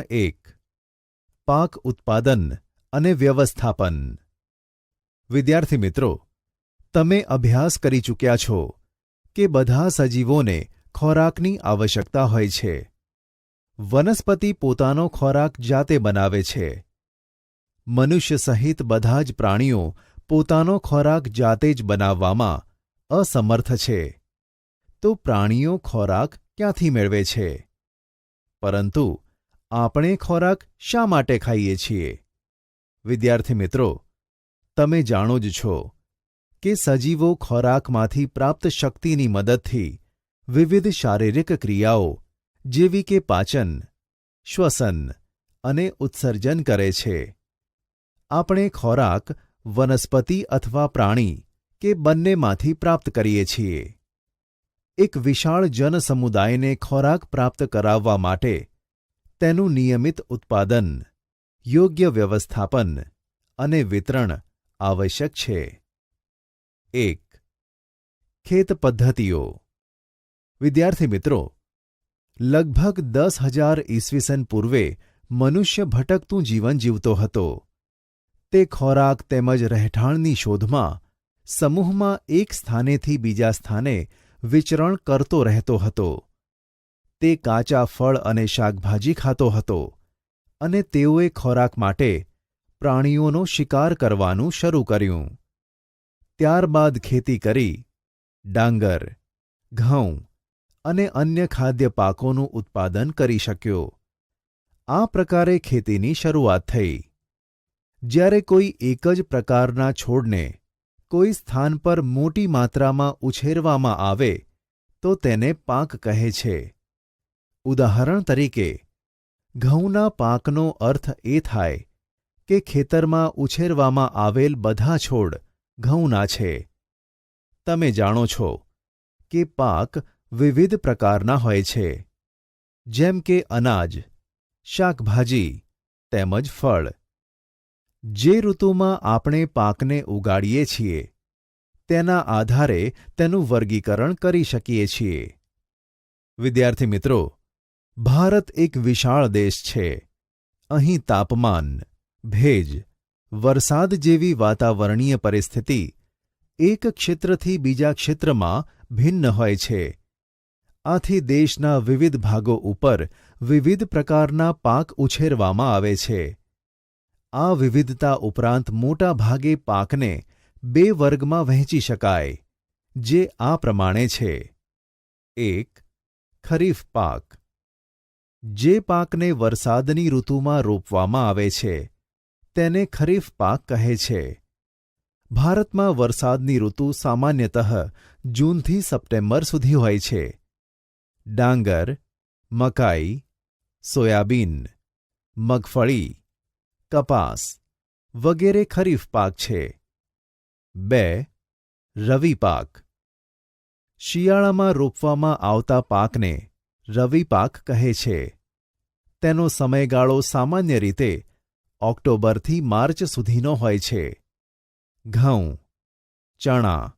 એક. પાક ઉત્પાદન અને વ્યવસ્થાપન. વિદ્યાર્થી મિત્રો, તમે અભ્યાસ કરી ચૂક્યા છો કે બધા સજીવોને ખોરાકની આવશ્યકતા હોય છે. વનસ્પતિ પોતાનો ખોરાક જાતે બનાવે છે. મનુષ્ય સહિત બધા જ પ્રાણીઓ પોતાનો ખોરાક જાતે જ બનાવવામાં અસમર્થ છે. તો પ્રાણીઓ ખોરાક ક્યાંથી મેળવે છે? પરંતુ આપણે ખોરાક શા માટે ખાઈએ છીએ? વિદ્યાર્થી મિત્રો, તમે જાણો જ છો કે સજીવો ખોરાકમાંથી પ્રાપ્ત શક્તિની મદદથી વિવિધ શારીરિક ક્રિયાઓ જેવી કે પાચન, શ્વસન અને ઉત્સર્જન કરે છે. આપણે ખોરાક વનસ્પતિ અથવા પ્રાણી કે બંનેમાંથી પ્રાપ્ત કરીએ છીએ. એક વિશાળ જનસમુદાયને ખોરાક પ્રાપ્ત કરાવવા માટે તેનું નિયમિત ઉત્પાદન, યોગ્ય વ્યવસ્થાપન અને વિતરણ આવશ્યક છે. એક, ખેત પદ્ધતિઓ. વિદ્યાર્થી મિત્રો, લગભગ દસ હજાર ઈસવીસન પૂર્વે મનુષ્ય ભટકતું જીવન જીવતો હતો. તે ખોરાક તેમજ રહેઠાણની શોધમાં સમૂહમાં એક સ્થાનેથી બીજા સ્થાને વિચરણ કરતો રહેતો હતો. તે કાચા ફળ અને શાકભાજી ખાતો હતો અને તેઓએ ખોરાક માટે પ્રાણીઓનો શિકાર કરવાનું શરૂ કર્યું. ત્યારબાદ ખેતી કરી, ડાંગર, ઘઉં અને અન્ય ખાદ્ય પાકોનું ઉત્પાદન કરી શક્યો. આ પ્રકારે ખેતીની શરૂઆત થઈ. જ્યારે કોઈ એક જ પ્રકારના છોડને કોઈ સ્થાન પર મોટી માત્રામાં ઉછેરવામાં આવે, તો તેને પાક કહે છે. ઉદાહરણ તરીકે, ઘઉંના પાકનો અર્થ એ થાય કે ખેતરમાં ઉછેરવામાં આવેલ બધા છોડ ઘઉંના છે. તમે જાણો છો કે પાક વિવિધ પ્રકારના હોય છે. જેમ કે અનાજ, શાકભાજી, તેમજ ફળ. જે ઋતુમાં આપણે પાકને ઉગાડીએ છીએ, તેના આધારે તેનું વર્ગીકરણ કરી શકીએ છીએ. વિદ્યાર્થી મિત્રો ભારત એક વિશાળ દેશ છે. અહીં તાપમાન, ભેજ, વરસાદ જેવી વાતાવરણીય પરિસ્થિતિ એક ક્ષેત્રથી બીજા ક્ષેત્રમાં ભિન્ન હોય છે. આથી દેશના વિવિધ ભાગો ઉપર વિવિધ પ્રકારના પાક ઉછેરવામાં આવે છે. આ વિવિધતા ઉપરાંત મોટા ભાગે પાકને બે વર્ગમાં વહેંચી શકાય, જે આ પ્રમાણે છે. એક, ખરીફ પાક. જે પાકને વરસાદની ઋતુમાં રોપવામાં આવે છે, તેને ખરીફ પાક કહે છે. ભારતમાં વરસાદની ઋતુ સામાન્યતઃ જૂનથી સપ્ટેમ્બર સુધી હોય છે. ડાંગર, મકાઈ, સોયાબીન, મગફળી, કપાસ વગેરે ખરીફ પાક છે. બે, રવિ પાક શિયાળામાં રોપવામાં આવતા પાકને રવિ પાક કહે છે. તેનો સમયગાળો સામાન્ય રીતે ઓક્ટોબરથી માર્ચ સુધીનો હોય છે. ઘઉં, ચણા,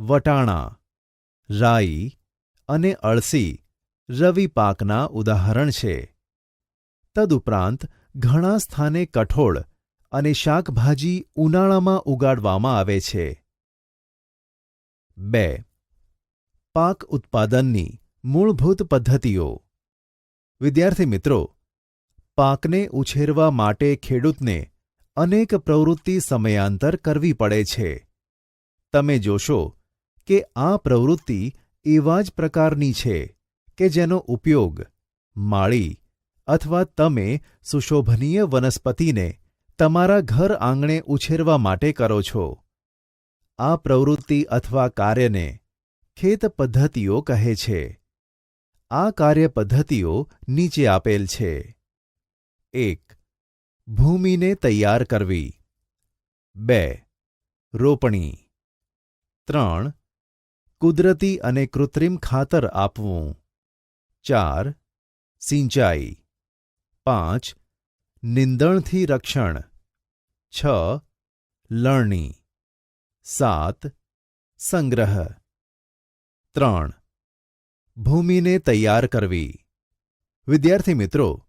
વટાણા, રાઈ અને અળસી રવિ પાકના ઉદાહરણ છે. તદુપરાંત ઘણા સ્થાને કઠોળ અને શાકભાજી ઉનાળામાં ઉગાડવામાં આવે છે. બે, પાક ઉત્પાદનની મૂળભૂત પદ્ધતિઓ. વિદ્યાર્થી મિત્રો, પાકને ઉછેરવા માટે ખેડૂતને અનેક પ્રવૃત્તિ સમયાંતર કરવી પડે છે. તમે જોશો કે આ પ્રવૃત્તિ એવા જ પ્રકારની છે કે જેનો ઉપયોગ માળી અથવા તમે સુશોભનીય વનસ્પતિને તમારા ઘર આંગણે ઉછેરવા માટે કરો છો. આ પ્રવૃત્તિ અથવા કાર્યને ખેત પદ્ધતિઓ કહે છે. આ કાર્ય પદ્ધતિઓ નીચે આપેલ છે. એક, ભૂમિને તૈયાર કરવી. બે, રોપણી. ત્રણ, કુદરતી અને કૃત્રિમ ખાતર આપવું. ચાર, સિંચાઈ. પાંચ, નિંદણથી રક્ષણ. છ, લણણી. સાત, સંગ્રહ. ત્રણ ભૂમિને તૈયાર કરવી. વિદ્યાર્થી મિત્રો,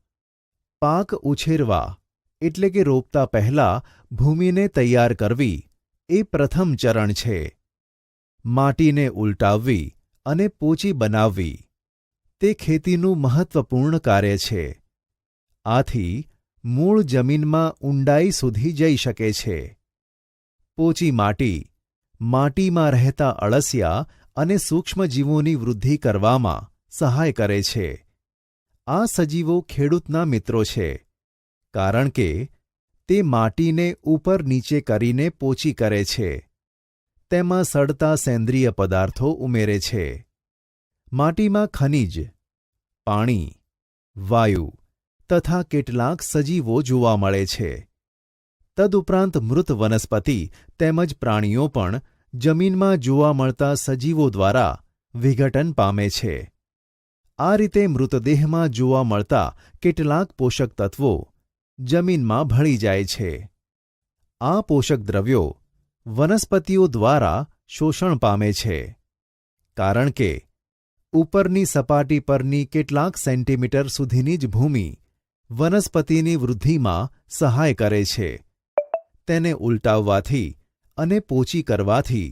પાક ઉછેરવા એટલે કે રોપતા પહેલા ભૂમિને તૈયાર કરવી એ પ્રથમ ચરણ છે. માટીને ઉલટાવવી અને પોચી બનાવવી તે ખેતીનું મહત્વપૂર્ણ કાર્ય છે. આથી મૂળ જમીનમાં ઊંડાઈ સુધી જઈ શકે છે. પોચી માટી, માટીમાં રહેતા અળસિયા અને સૂક્ષ્મજીવોની વૃદ્ધિ કરવામાં સહાય કરે છે. આ સજીવો ખેડૂતના મિત્રો છે, કારણ કે તે માટીને ઉપર નીચે કરીને પોચી કરે છે. તેમાં સડતા સેન્દ્રિય પદાર્થો ઉમેરે છે. માટીમાં ખનિજ, પાણી, વાયુ તથા કેટલાક સજીવો જોવા મળે છે. તદુપરાંત મૃત વનસ્પતિ તેમજ પ્રાણીઓ પણ જમીનમાં જોવા મળતા સજીવો દ્વારા વિઘટન પામે છે. આ રીતે મૃતદેહમાં જોવા મળતા કેટલાક પોષક તત્વો જમીનમાં ભળી જાય છે. આ પોષક દ્રવ્યો વનસ્પતિઓ દ્વારા શોષણ પામે છે. કારણ કે ઉપરની સપાટી પરની કેટલાક સેન્ટીમીટર સુધીની જ ભૂમિ વનસ્પતિની વૃદ્ધિમાં સહાય કરે છે. તેને ઉલટાવવાથી અને પોચી કરવાથી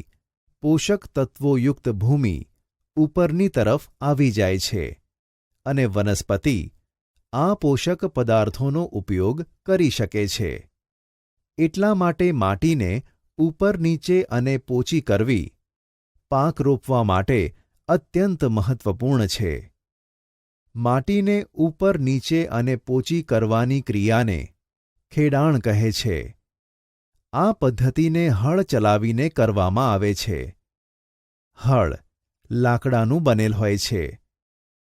પોષક તત્વોયુક્ત ભૂમિ ઉપરની તરફ આવી જાય છે અને વનસ્પતિ આ પોષક પદાર્થોનો ઉપયોગ કરી શકે છે. એટલા માટે માટીને ઉપર નીચે અને પોચી કરવી પાક રોપવા માટે અત્યંત મહત્વપૂર્ણ છે. માટીને ઉપર નીચે અને પોચી કરવાની ક્રિયાને ખેડાણ કહે છે. આ પદ્ધતિને હળ ચલાવીને કરવામાં આવે છે. હળ લાકડાનું બનેલ હોય છે.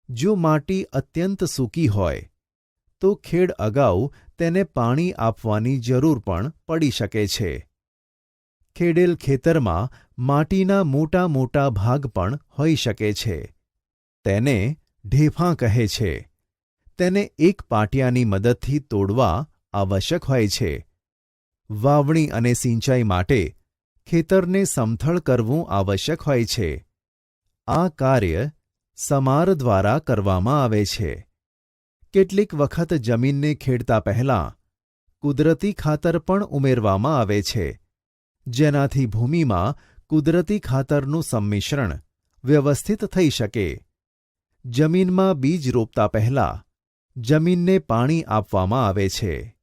જો માટી અત્યંત સૂકી હોય, તો ખેડ અગાઉ તેને પાણી આપવાની જરૂર પણ પડી શકે છે. ખેડેલ ખેતરમાં માટીના મોટા મોટા ભાગ પણ હોઈ શકે છે. તેને ઢેફાં કહે છે. તેને એક પાટિયાની મદદથી તોડવા આવશ્યક હોય છે. વાવણી અને સિંચાઈ માટે ખેતરને સમથળ કરવું આવશ્યક હોય છે. આ કાર્ય સમાર દ્વારા કરવામાં આવે છે. કેટલીક વખત જમીનને ખેડતા પહેલાં કુદરતી ખાતર પણ ઉમેરવામાં આવે છે, જેનાથી ભૂમિમાં કુદરતી ખાતરનું સંમિશ્રણ વ્યવસ્થિત થઈ શકે. જમીનમાં બીજ રોપતા પહેલાં જમીનને પાણી આપવામાં આવે છે.